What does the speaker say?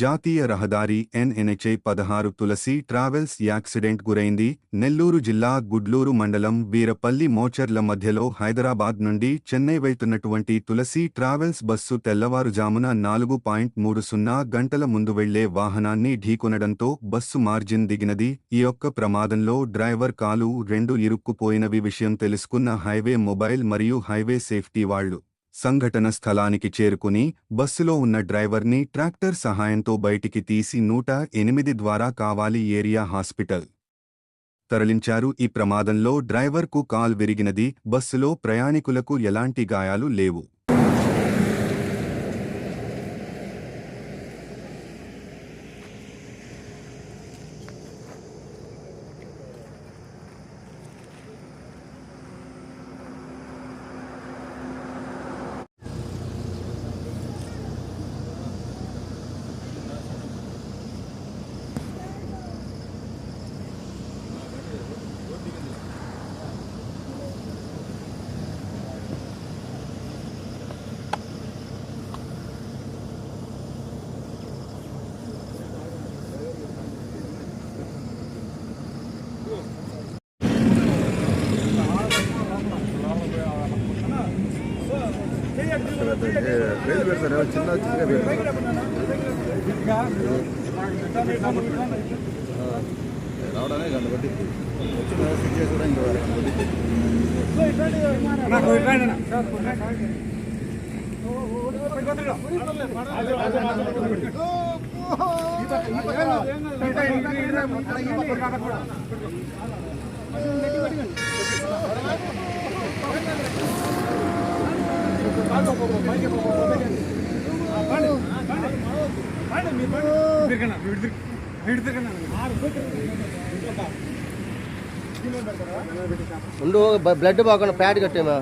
జాతీయ రహదారి ఎన్ఎన్హెచ్ఐ పదహారు తులసి ట్రావెల్స్ యాక్సిడెంట్ గురైంది. నెల్లూరు జిల్లా గుడ్లూరు మండలం వీరపల్లి మోచర్ల మధ్యలో హైదరాబాద్ నుండి చెన్నై వెళ్తున్నటువంటి తులసి ట్రావెల్స్ బస్సు తెల్లవారుజామున నాలుగు పాయింట్ మూడు సున్నా గంటల ముందు వెళ్ళే వాహనాన్ని ఢీకొనడంతో బస్సు మార్జిన్ దిగినది. ఈ యొక్క ప్రమాదంలో డ్రైవర్ కాలు రెండు ఇరుక్కుపోయినవి విషయం తెలుసుకున్న హైవే మొబైల్ మరియు హైవే సేఫ్టీ వాళ్ళు సంఘటన స్థలానికి చేరుకుని బస్సులో ఉన్న డ్రైవర్ని ట్రాక్టర్ సహాయంతో బయటికి తీసి నూట ఎనిమిది ద్వారా కావాలి ఏరియా హాస్పిటల్ తరలించారు. ఈ ప్రమాదంలో డ్రైవర్కు కాల్ విరిగినది. బస్సులో ప్రయాణికులకు ఎలాంటి గాయాలు లేవు. వేలు పెడతారు చిన్న చిన్నగా పెడతారు రావడానికి గంట పట్టింది వచ్చిన ఫిట్ చేసి కూడా ఇంకా గంట పట్టింది ఉండు బ్లడ్ పోకుండా ప్యాడ్ కట్టేమా?